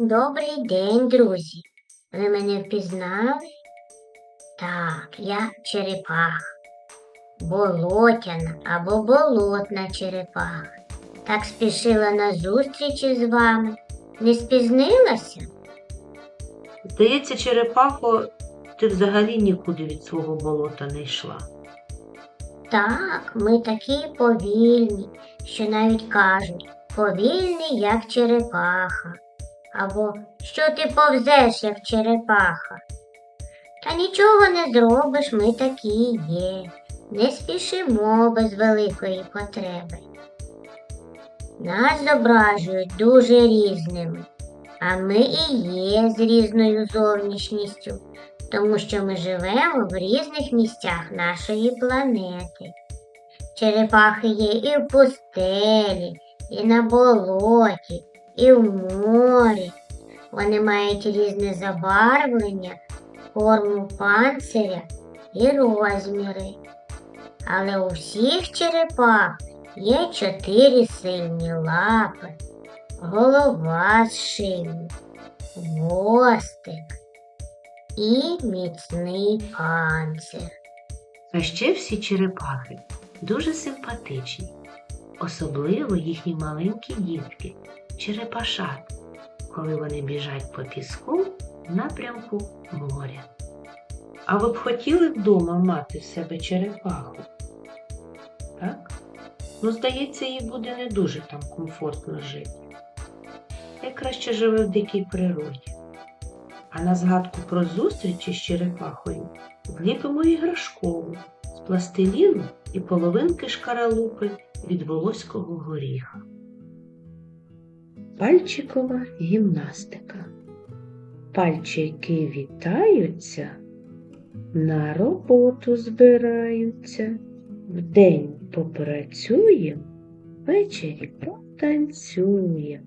Добрий день, друзі. Ви мене впізнали? Так, я черепаха. Болотяна або болотна черепаха. Так спішила на зустріч із вами. Не спізнилася? Здається, черепахо, ти взагалі нікуди від свого болота не йшла. Так, ми такі повільні, що навіть кажуть, повільний, як черепаха. Або що ти повзеш, як черепаха. Та нічого не зробиш, ми такі є. Не спішимо без великої потреби. Нас зображують дуже різними, а ми і є з різною зовнішністю, тому що ми живемо в різних місцях нашої планети. Черепахи є і в пустелі, і на болоті, і в морі. Вони мають різне забарвлення, форму панциря і розміри. Але у всіх черепах є чотири сильні лапи, голова з шиєю, хвостик і міцний панцир. А ще всі черепахи дуже симпатичні, особливо їхні маленькі дітки, черепашат, коли вони біжать по піску в напрямку моря. А ви б хотіли вдома мати в себе черепаху? Так? Ну, здається, їй буде не дуже там комфортно жити. Я краще живе в дикій природі. А на згадку про зустрічі з черепахою вліпимо іграшкову з пластиліну і половинки шкаралупи від волоського горіха. Пальчикова гімнастика. Пальчики вітаються, на роботу збираються. Вдень попрацюєм, ввечері потанцюєм.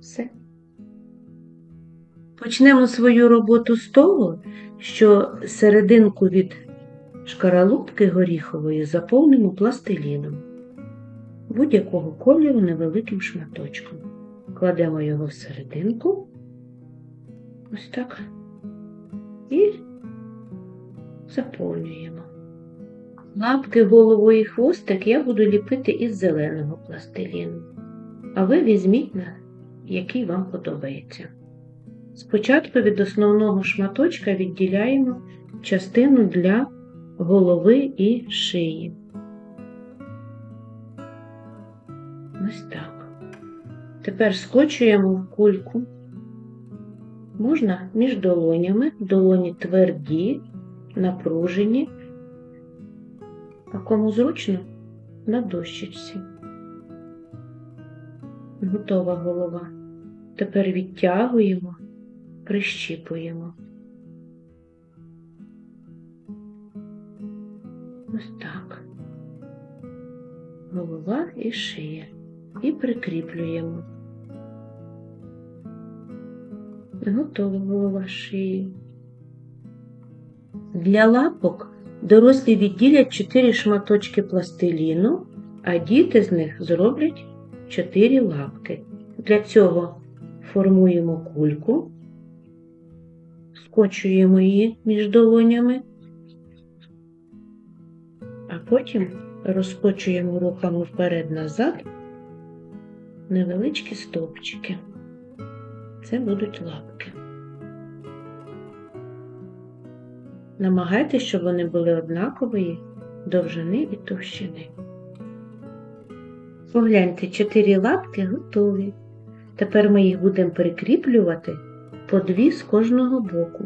Все. Почнемо свою роботу з того, що серединку від шкаралупки горіхової заповнимо пластиліном будь-якого кольору невеликим шматочком. Кладемо його в серединку, ось так, і заповнюємо. Лапки, голову і хвостик я буду ліпити із зеленого пластиліну, а ви візьміть на який вам подобається. Спочатку від основного шматочка відділяємо частину для голови і шиї. Ось так. Тепер скочуємо в кульку. Можна між долонями, долоні тверді, напружені, а кому зручно на дощечці. Готова голова. Тепер відтягуємо прищіпуємо. Ось так. Голова і шия. І прикріплюємо. Голова. Для лапок дорослі відділять 4 шматочки пластиліну, а діти з них зроблять 4 лапки. Для цього формуємо кульку скочуємо її між долонями, а потім розкочуємо руками вперед-назад невеличкі стовпчики. Це будуть лапки. Намагайтеся, щоб вони були однакової довжини і товщини. Погляньте, чотири лапки готові. Тепер ми їх будемо прикріплювати по дві з кожного боку.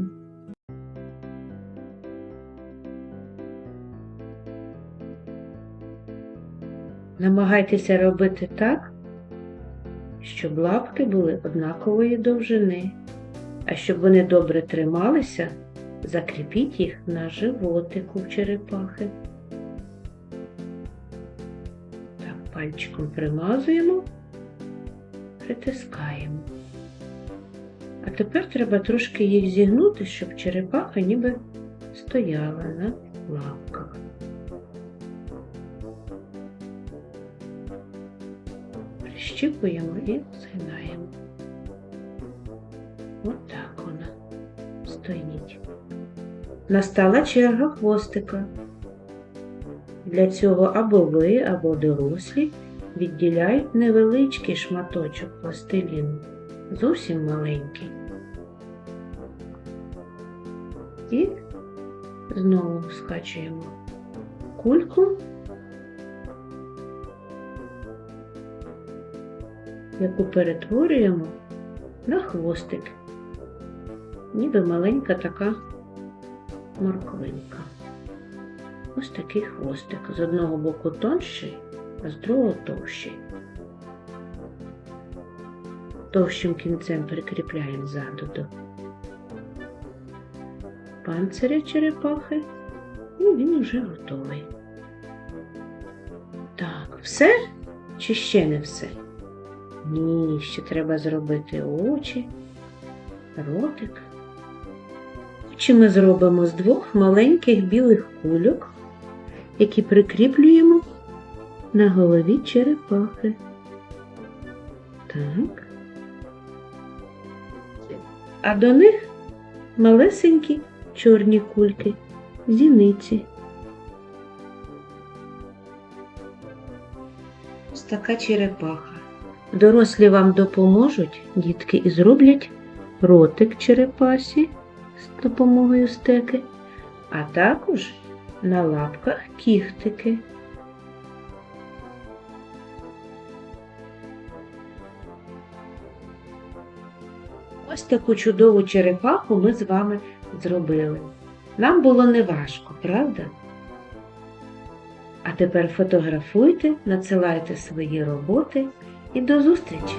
Намагайтеся робити так, щоб лапки були однакової довжини, а щоб вони добре трималися, закріпіть їх на животику в черепахи. Так, пальчиком примазуємо, притискаємо. А тепер треба трошки їх зігнути, щоб черепаха ніби стояла на лапках. Прищіпуємо і згинаємо. Отак вона стоїть. Настала черга хвостика. Для цього або ви, або дорослі відділяють невеличкий шматочок пластиліну, зовсім маленький. І знову скачуємо кульку, яку перетворюємо на хвостик, ніби маленька така морквинка. Ось такий хвостик. З одного боку тонший, а з другого товщий. Товщим кінцем прикріпляємо ззаду до панциря черепахи, і він вже готовий. Так, все чи ще не все? Ні, ще треба зробити очі, ротик. Очі ми зробимо з двох маленьких білих кульок, які прикріплюємо на голові черепахи. Так. А до них малесенькі чорні кульки, зіниці. Ось така черепаха. Дорослі вам допоможуть, дітки, і зроблять ротик черепасі з допомогою стеки, а також на лапках кіхтики. Ось таку чудову черепаху ми з вами зробили. Нам було неважко, правда? А тепер фотографуйте, надсилайте свої роботи і до зустрічі!